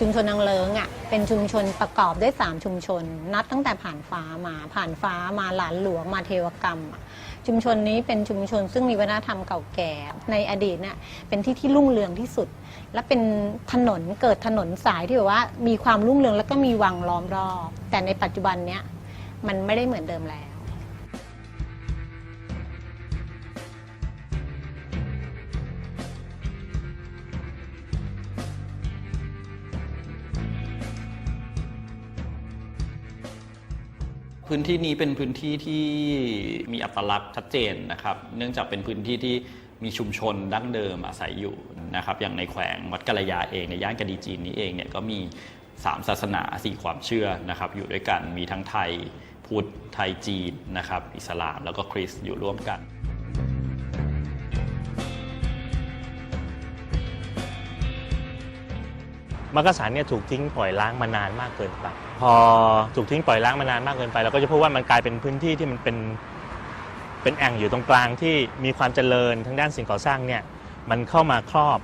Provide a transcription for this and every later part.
ชุมชนนางเลิงอะเป็นชุมชนประกอบด้วย 3 ชุมชน นับตั้งแต่ผ่านฟ้ามาผ่านฟ้ามาหลานหลวงมาเทวกรรม ชุมชนนี้เป็นชุมชนซึ่งมีวัฒนธรรมเก่าแก่ในอดีตเนี่ยเป็นที่ที่รุ่งเรืองที่สุด และเป็นถนนเกิดถนนสายที่แบบว่ามีความรุ่งเรืองแล้วก็มีวังล้อมรอบ แต่ในปัจจุบันเนี้ยมันไม่ได้เหมือนเดิมแล้ว พื้นที่นี้เป็นพื้นที่ที่มีอัตลักษณ์ชัดเจนนะครับ เนื่องจากเป็นพื้นที่ที่มีชุมชนดั้งเดิมอาศัยอยู่นะครับ อย่างในแขวงวัดกะระยาเองในย่านกะดีจีนนี้เองเนี่ยก็มี3ศาสนาสี่ความเชื่อนะครับ อยู่ด้วยกันมีทั้งไทยพุทธไทยจีนนะครับ อิสลามแล้วก็คริสต์อยู่ร่วมกันมักกะสันเนี่ยถูกทิ้งปล่อยล้างมานานมากเกินไป พอถูกทิ้งปล่อยล้างมานานมากเกินไปเราก็จะพบว่ามันกลายเป็นพื้นที่ที่มันเป็นเป็นแอ่งอยู่ตรงกลางที่มีความเจริญทางด้านสิ่งก่อสร้างเนี่ยมันเข้ามาครอบ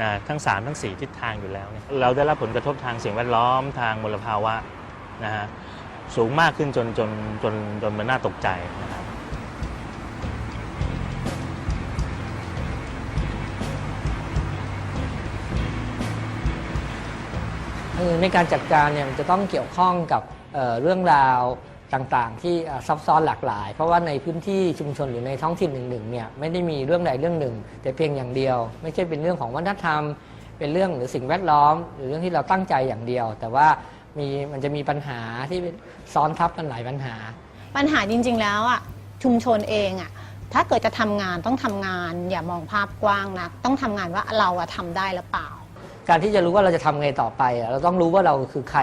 นะทั้ง 3 ทั้ง 4 ทิศทางอยู่แล้วเนี่ยเราได้รับผลกระทบทางสิ่งแวดล้อมทางมลภาวะนะฮะสูงมากขึ้นจนจนจนจนมันน่าตกใจนะครับ คือในการจัดการเนี่ยมันจะต้องเกี่ยวข้องกับเเรื่องราวต่างๆ ที่ซับซ้อนหลากหลาย เพราะว่าในพื้นที่ชุมชนหรือในท้องถิ่นหนึ่งๆเนี่ยไม่ได้มีเรื่องใดเรื่องหนึ่ง แต่เพียงอย่างเดียว ไม่ใช่เป็นเรื่องของวัฒนธรรม เป็นเรื่องหรือสิ่งแวดล้อม หรือเรื่องที่เราตั้งใจอย่างเดียว แต่ว่ามีมันจะมีปัญหาที่ซ้อนทับกันหลายปัญหา ปัญหาจริง ๆ แล้วอะชุมชนเองอะถ้าเกิดจะทำงานต้องทำงาน อย่ามองภาพกว้างนะต้องทำงานว่าเราอะทำได้หรือเปล่า การที่จะรู้ว่าเราจะทำไงต่อไปอะเราต้องรู้ว่าเราคือใคร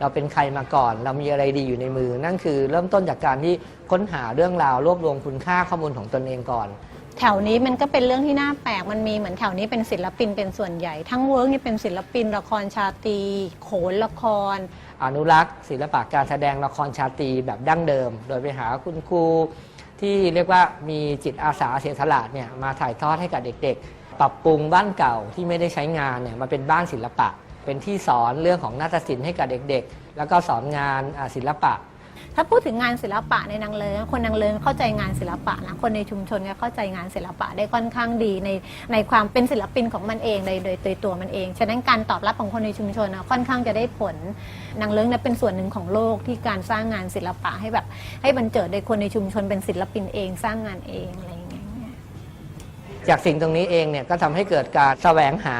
เราเป็นใครมาก่อน เรามีอะไรดีอยู่ในมือ นั่นคือเริ่มต้นจากการที่ค้นหาเรื่องราวรวบรวมคุณค่าข้อมูลของตนเองก่อน แถวนี้มันก็เป็นเรื่องที่น่าแปลก มันมีเหมือนแถวนี้เป็นศิลปินเป็นส่วนใหญ่ ทั้งเวิร์กนี่เป็นศิลปินละครชาตรีโขนละคร อนุรักษ์ ศิลปะการแสดงละครชาตรีแบบดั้งเดิม โดยไปหาคุณครูที่เรียกว่ามีจิตอาสาเสียสละเนี่ยมาถ่ายทอดให้กับเด็กๆ ปรับปรุงบ้านเก่าที่ไม่ได้ใช้งานเนี่ยมาเป็นบ้านศิลปะ เป็นที่สอนเรื่องของนาฏศิลป์ให้กับเด็กๆ แล้วก็สอนงานศิลปะ ถ้าพูดถึงงานศิลปะในนางเลิงคนนางเลิงเข้าใจงานศิลปะนะคนในชุมชนก็เข้าใจงานศิลปะได้ค่อนข้างดีในในความเป็นศิลปินของมันเองโดยโดยโดยตัวมันเองฉะนั้นการตอบรับของคนในชุมชนนะค่อนข้างจะได้ผลนางเลิงเนี่ยเป็นส่วนหนึ่งของโลกที่การสร้างงานศิลปะให้แบบให้บรรเจิดโดยคนในชุมชนเป็นศิลปินเองสร้างงานเองอะไรอย่างเงี้ย จากสิ่งตรงนี้เองเนี่ยก็ทำให้เกิดการแสวงหา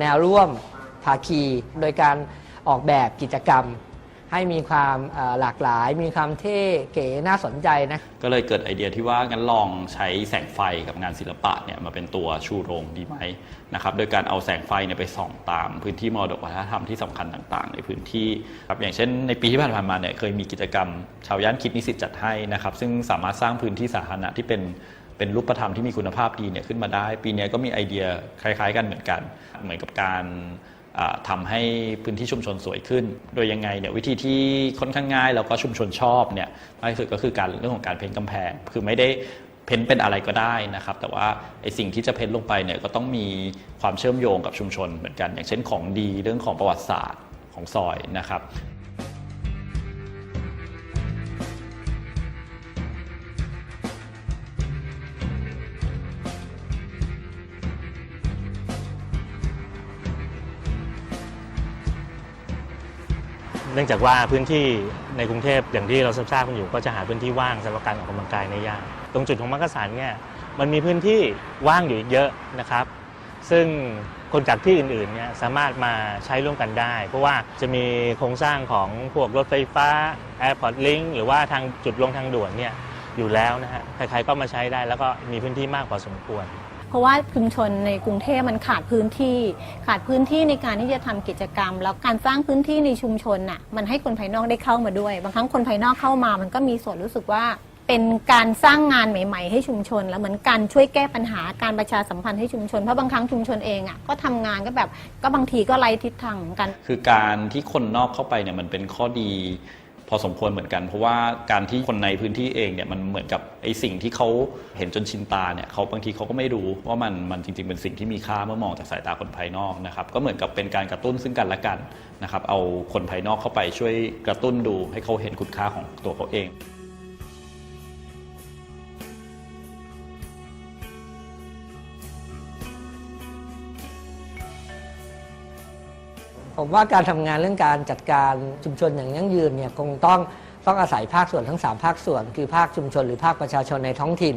แนวร่วมภาคี โดยการออกแบบกิจกรรม ให้มีความหลากหลาย มีความเท่เก๋น่าสนใจนะก็เลยเกิดไอเดียที่ว่างั้นลองใช้แสงไฟกับงานศิลปะเนี่ยมาเป็นตัวชูโรงดีไหมนะครับโดยการเอาแสงไฟเนี่ยไปส่องตามพื้นที่มรดกวัฒนธรรมที่สำคัญต่าง ๆ ในพื้นที่ครับอย่างเช่นในปีที่ผ่านมาเนี่ยเคยมีกิจกรรม ชาวย่านคิดนิสิตจัดให้นะครับซึ่งสามารถสร้างพื้นที่สาธารณะที่เป็น เป็นรูปธรรมที่มีคุณภาพดีเนี่ยขึ้นมาได้ ปีนี้ก็มีไอเดียคล้ายๆ กันเหมือนกัน เหมือนกับการอ่าทำให้พื้นที่ชุมชนสวยขึ้น โดยยังไงเนี่ยวิธีที่ค่อนข้างง่ายแล้วก็ชุมชนชอบเนี่ยมากที่สุดก็คือการเรื่องของการเพ้นท์กำแพง คือไม่ได้เพ้นเป็นอะไรก็ได้นะครับ แต่ว่าไอสิ่งที่จะเพ้นลงไปเนี่ยก็ต้องมีความเชื่อมโยงกับชุมชนเหมือนกัน อย่างเช่นของดีเรื่องของประวัติศาสตร์ของซอยนะครับ นื่องจากว่าพื้นที่ในกรุงเทพอย่างที่เราทราบกันอยู่ก็จะหาพื้นที่ว่างสำหรับการออกกำลังกายในยากตรงจุดของมักกะสันเนี่ยมันมีพื้นที่ว่างอยู่อีกเยอะนะครับ ซึ่งคนจากที่อื่นๆเนี่ยสามารถมาใช้ร่วมกันได้ เพราะว่าจะมีโครงสร้างของพวกรถไฟฟ้า Airport Link หรือว่าทางจุดลงทางด่วนเนี่ยอยู่แล้วนะฮะใครๆก็มาใช้ได้แล้วก็มีพื้นที่มากพอสมควร เพราะว่าชุมชนในกรุงเทพมันขาดพื้นที่ ขาดพื้นที่ในการที่จะทำกิจกรรม แล้วการสร้างพื้นที่ในชุมชนน่ะมันให้คนภายนอกได้เข้ามาด้วย บางครั้งคนภายนอกเข้ามา มันก็มีส่วนรู้สึกว่าเป็นการสร้างงานใหม่ ๆ ให้ชุมชน แล้วเหมือนการช่วยแก้ปัญหาการประชาสัมพันธ์ให้ชุมชนเพราะบางครั้งชุมชนเองอะก็ทำงานก็แบบก็บางทีก็ไร้ทิศทางเหมือนกัน คือการที่คนนอกเข้าไปเนี่ยมันเป็นข้อดี พอสมควรเหมือนกัน เพราะว่าการที่คนในพื้นที่เองเนี่ยมันเหมือนกับไอ้สิ่งที่เขาเห็นจนชินตาเนี่ยเขาบางทีเขาก็ไม่รู้ว่ามันมันจริง ๆ เป็นสิ่งที่มีค่าเมื่อมองจากสายตาคนภายนอกนะครับก็เหมือนกับเป็นการกระตุ้นซึ่งกันและกันนะครับเอาคนภายนอกเข้าไปช่วยกระตุ้นดูให้เขาเห็นคุณค่าของตัวเขาเอง ผมว่าการทำงานเรื่องการจัดการชุมชนอย่างยั่งยืนเนี่ยคงต้องต้องอาศัยภาคส่วนทั้ง 3 ภาคส่วน คือภาคชุมชนหรือภาคประชาชนในท้องถิ่น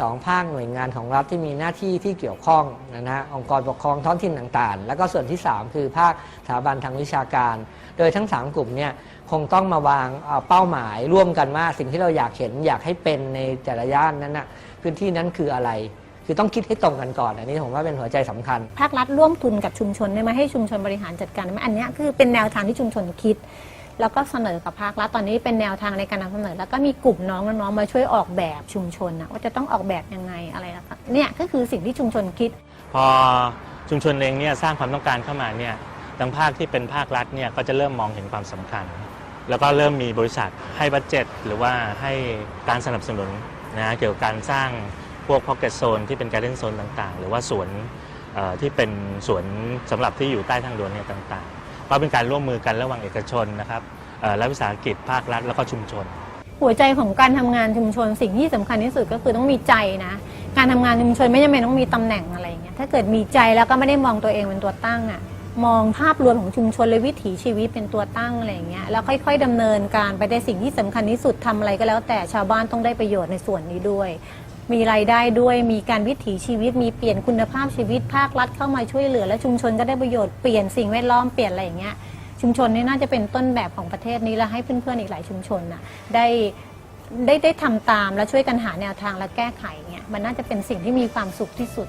สองภาคหน่วยงานของรัฐที่มีหน้าที่ที่เกี่ยวข้องนะฮะองค์กรปกครองท้องถิ่นต่างๆ แล้วก็ส่วนที่ 3 คือภาคสถาบันทางวิชาการ โดยทั้ง 3 กลุ่มเนี่ยคงต้องมาวางเอ่อเป้าหมายร่วมกันว่าสิ่งที่เราอยากเห็นอยากให้เป็นในแต่ละย่านนั้นนะพื้นที่นั้นคืออะไร คือต้องคิดให้ตรงกันก่อนอันนี้ผมว่าเป็นหัวใจสำคัญ ภาครัฐร่วมทุนกับชุมชนได้ไหมให้ชุมชนบริหารจัดการได้ไหมอันเนี้ยคือเป็นแนวทางที่ชุมชนคิด แล้วก็เสนอกับภาครัฐตอนนี้เป็นแนวทางในการนำเสนอ แล้วก็มีกลุ่มน้องน้องๆมาช่วยออกแบบชุมชนนะว่าจะต้องออกแบบยังไงอะไรนะคะเนี่ยก็คือสิ่งที่ชุมชนคิด พอชุมชนเองเนี่ยสร้างความต้องการเข้ามาเนี่ยทางภาคที่เป็นภาครัฐเนี่ยก็จะเริ่มมองเห็นความสำคัญ แล้วก็เริ่มมีบริษัทให้บัตเจ็ต หรือว่าให้การสนับสนุนนะเกี่ยวกับการสร้าง พวกพ็อกเก็ตโซนที่เป็นการเล่นโซนต่างๆ หรือว่าสวนที่เป็นสวนสำหรับที่อยู่ใต้ทางด่วนเนี่ยต่างๆเพราะเป็นการร่วมมือกันระหว่างเอกชนนะครับเอ่อรัฐวิสาหกิจภาครัฐแล้วก็ชุมชน หัวใจของการทำงานชุมชนสิ่งที่สำคัญที่สุดก็คือต้องมีใจนะ การทำงานชุมชนไม่จำเป็นต้องมีตำแหน่งอะไรอย่างเงี้ยถ้าเกิดมีใจแล้วก็ไม่ได้มองตัวเองเป็นตัวตั้งอะมองภาพรวมของชุมชนและวิถีชีวิตเป็นตัวตั้งอะไรอย่างเงี้ยแล้วค่อย ๆดำเนินการไปในสิ่งที่สำคัญที่สุดทำอะไรก็แล้วแต่ชาวบ้านต้องได้ประโยชน์ในส่วนนี้ด้วย มีรายได้ด้วยมีการวิถีชีวิต มีเปลี่ยนคุณภาพชีวิตภาครัฐเข้ามาช่วยเหลือ และชุมชนก็ได้ประโยชน์เปลี่ยนสิ่งแวดล้อมเปลี่ยนอะไรอย่างเงี้ยชุมชนนี่น่าจะเป็นต้นแบบของประเทศนี้และให้เพื่อนๆอีกหลายชุมชนน่ะได้ได้ได้ทำตามและช่วยกันหาแนวทางและแก้ไขเงี้ยมันน่าจะเป็นสิ่งที่มีความสุขที่สุด